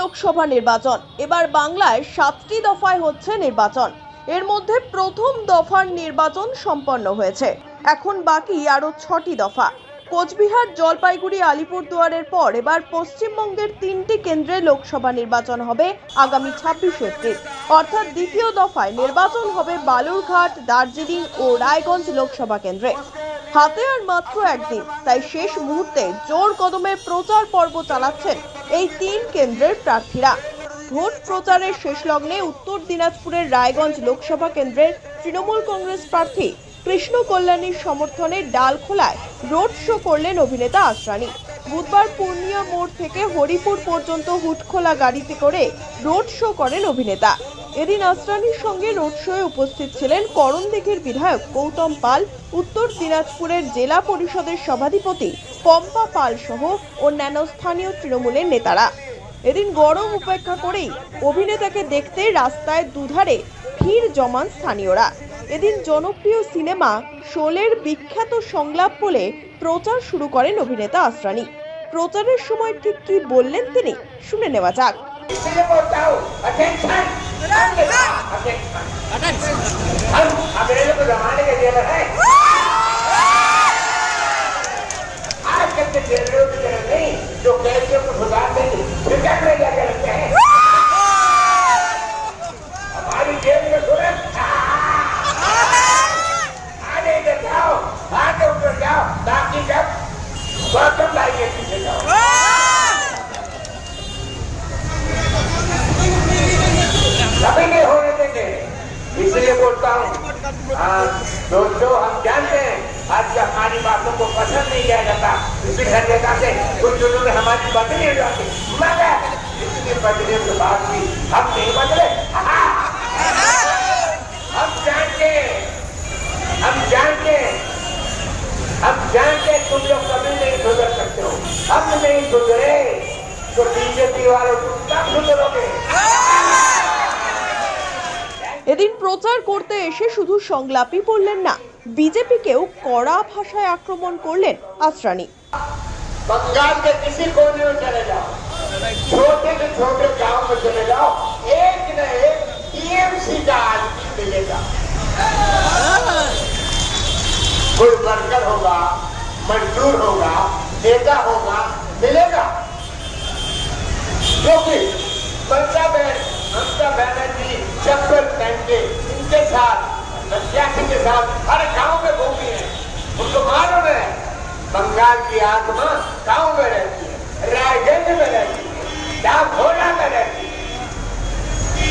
লোকসভা নির্বাচন। এবার বাংলায় সাতটি দফায় হচ্ছে নির্বাচন। এর মধ্যে প্রথম দফার নির্বাচন সম্পন্ন হয়েছে। এখন বাকি আরও ছটি দফা। কোচবিহার, জলপাইগুড়ি, আলিপুরদুয়ারের পর এবার পশ্চিমবঙ্গের তিনটি কেন্দ্রে লোকসভা নির্বাচন হবে আগামী ছাব্বিশে এপ্রিল। অর্থাৎ দ্বিতীয় দফায় নির্বাচন হবে বালুরঘাট, দার্জিলিং ও রায়গঞ্জ লোকসভা কেন্দ্রে। হাতে আর মাত্র একদিন। তাই শেষ মুহূর্তে জোর কদমে প্রচার পর্ব চালাচ্ছেন এই তিন কেন্দ্রের প্রার্থীরা। ভোট প্রচারের শেষ লগ্নে উত্তর দিনাজপুরের রায়গঞ্জ লোকসভা কেন্দ্রের তৃণমূল কংগ্রেস প্রার্থী কৃষ্ণ কল্যাণীর সমর্থনে ডালখোলায় রোড শো করলেন অভিনেতা আসরানি বুধবার পূর্ণিয়া মোড় থেকে হরিপুর পর্যন্ত হুটখোলা গাড়িতে করে রোড শো করেন অভিনেতা। এদিন আসরানির সঙ্গে রোড শোয়ে উপস্থিত ছিলেন করণদিঘির বিধায়ক গৌতম পাল, উত্তর দিনাজপুরের জেলা পরিষদের সভাধিপতি পম্পা পাল সহ অন্যান্য স্থানীয় তৃণমূলের নেতারা। এদিন গরম উপেক্ষা করেই অভিনেতাকে দেখতে রাস্তায় দুধারে ভিড় জমান স্থানীয়রা। এদিন জনপ্রিয় সিনেমা শোলের বিখ্যাত সংলাপ বলে প্রচার শুরু করেন অভিনেতা আসরানি প্রচারের সময় ঠিক কি বললেন তিনি, শুনে নেওয়া যাক। अंग्रेज़ों को जमाने के जेलर है। आज के जो कैदियों को गुजार देंगे फिर क्या करेगा क्या लगता हैं हमारी जेल में दोस्तों हम जानते हैं, आज जब हमारी बातों को पसंद नहीं किया जाता। इसी घर के से कुछ में हमारी बदली हो जाती। मगर बदले के बाद भी हम नहीं बदले। हम जानते हम जानते हम जानते तुम लोग कभी नहीं सुधर सकते हो। हम नहीं सुधरे तो बीजेपी वालों तुम कब सुधरोगे? এদিন প্রচার করতে এসে শুধু সংলাপই বললেন না বিজেপিকেও কড়া ভাষায় আক্রমণ করলেন আসরানি बंगाल के किसी कोने में चले जाओ छोटे से छोटे गांव में चले जाओ एक न एक टीएमसी का आदमी मिलेगा कोई वर्कर होगा मजदूर होगा नेता होगा मिलेगा क्योंकि ममता बहन ममता बनर्जी, चप्पल पहन के, इनके साथ प्रत्याशी के साथ, हर गाँव में घूमी है। उनको मालूम है, बंगाल की आत्मा गाँव में रहती है, रायगंज में रहती है डाकोला में रहती है।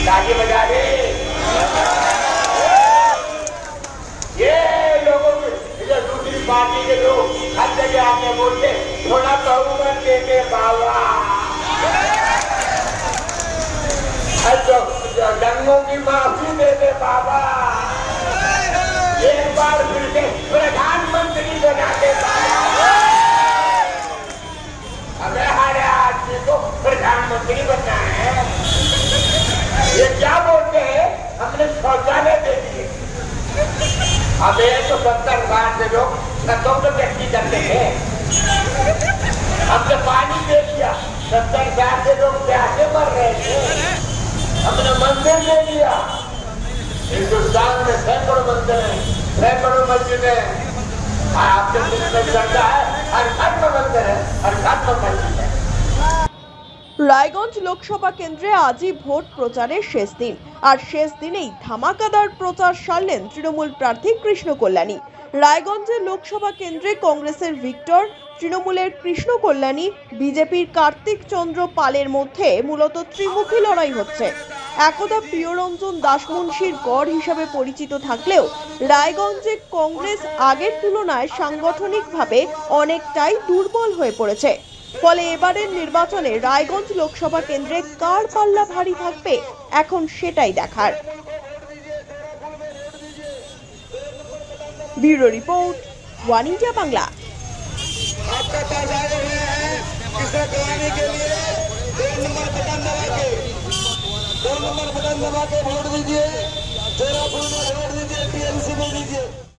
ताकि बजा दे। ये लोगों की, ये दूसरी पार्टी के लोग हर जगह आके बोलते थोड़ा बहुमत देते बाबा और जो जो दंगों की माफ़ी दे दे बाबा एक बार फिर से प्रधानमंत्री बना दे हमें हर आदमी को प्रधानमंत्री बनना है ये क्या बोलते हैं हमने शौचालय दे दिए अब ये तो सत्तर साल से लोग छतों पे व्यक्ति करते थे हमने पानी दे दिया सत्तर साल से लोग प्यासे मर रहे थे हमने मंदिर दे दिया हिंदुस्तान में सैकड़ों मंदिर हैं सैकड़ों मस्जिद हैं आपके दिल में चलता है हर घर में मंदिर है हर घर में मस्जिद है রায়গঞ্জ লোকসভা কেন্দ্রে আজই ভোট প্রচারের শেষ দিন আর শেষ দিনেই ধামাকাদার প্রচার সারলেন তৃণমূল প্রার্থী কৃষ্ণ কল্যাণী রায়গঞ্জের লোকসভা কেন্দ্রে কংগ্রেসের ভিক্টর তৃণমূলের কৃষ্ণ কল্যাণী বিজেপির কার্তিক চন্দ্র পালের মধ্যে মূলত ত্রিমুখী লড়াই হচ্ছে একদা প্রিয়রঞ্জন দাসমুন্সির গড় হিসাবে পরিচিত থাকলেও রায়গঞ্জে কংগ্রেস আগের তুলনায় সাংগঠনিকভাবে অনেকটাই দুর্বল হয়ে পড়েছে। ফলে এবারের নির্বাচনে রায়গঞ্জ লোকসভা কেন্দ্রে কার পাল্লা ভারী থাকবে, এখন সেটাই দেখার। Bureau report, one India Bangla. Number विधानसभा के वोट दीजिए। तेरह में वोट दीजिए टीएमसी में दीजिए।